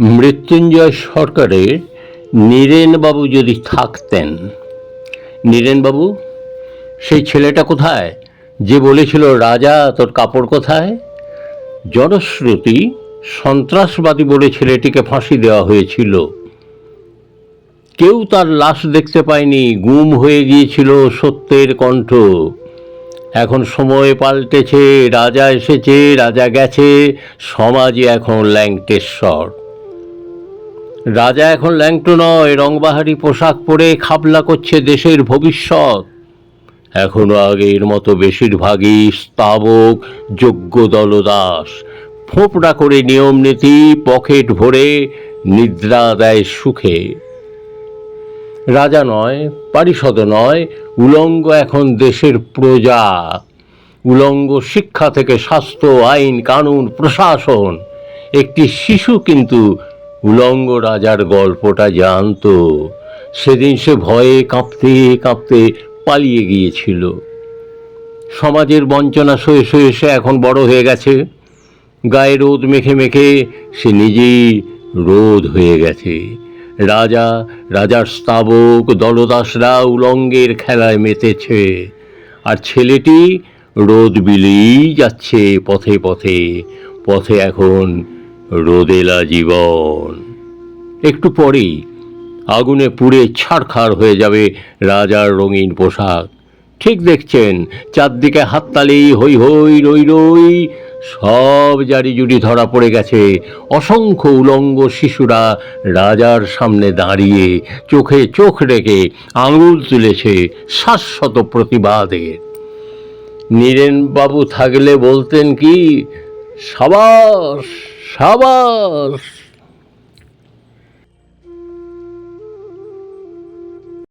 মৃত্যুঞ্জয় সরকারের নীরেনবাবু যদি থাকতেন, নীরেনবাবু, সেই ছেলেটা কোথায়? যে বলেছিল, রাজা, তোর কাপড় কোথায়? জনশ্রুতি সন্ত্রাসবাদী বলে ছেলেটিকে ফাঁসি দেওয়া হয়েছিল। কেউ তার লাশ দেখতে পায়নি, গুম হয়ে গিয়েছিল সত্যের কণ্ঠ। এখন সময় পাল্টেছে, রাজা এসেছে, রাজা গেছে, সমাজে এখন ল্যাংটেশ্বর। রাজা এখন ল্যাংটো নয়, রংবাহারি পোশাক পরে খাবলা করছে দেশের ভবিষ্যৎ। এখনও আগের মতো বেশিরভাগই স্তাবক যোগ্য দলদাস ফোপড়া করে নিয়ম নীতি পকেট ভরে নিদ্রা দেয় সুখে। রাজা নয়, পারিষদ নয়, উলঙ্গ এখন দেশের প্রজা। উলঙ্গ শিক্ষা থেকে স্বাস্থ্য, আইন, কানুন, প্রশাসন। একটি শিশু কিন্তু উলঙ্গ রাজার গল্পটা জানতো। সেদিন সে ভয়ে কাঁপতে কাঁপতে পালিয়ে গিয়েছিল। সমাজের বঞ্চনা সয়ে সয়ে সে এখন বড় হয়ে গেছে। গায়ে রোদ মেখে মেখে সে নিজেই রোদ হয়ে গেছে। রাজা, রাজার স্তাবক, দলদাসরা উলঙ্গের খেলায় মেতেছে। আর ছেলেটি রোদ বিলেই যাচ্ছে পথে পথে। পথে এখন রোদেলা জীবন। একটু পরেই আগুনে পুড়ে ছাড়খাড় হয়ে যাবে রাজার রঙিন পোশাক। ঠিক দেখছেন, চারদিকে হাততালি হই হই রই রই, সব জারি জুড়ি ধরা পড়ে গেছে। অসংখ্য উলঙ্গ শিশুরা রাজার সামনে দাঁড়িয়ে চোখে চোখ রেখে আঙুল তুলেছে শাশ্বত প্রতিবাদের নীরেনবাবু থাকলে বলতেন কি, সাবাস! সাবাস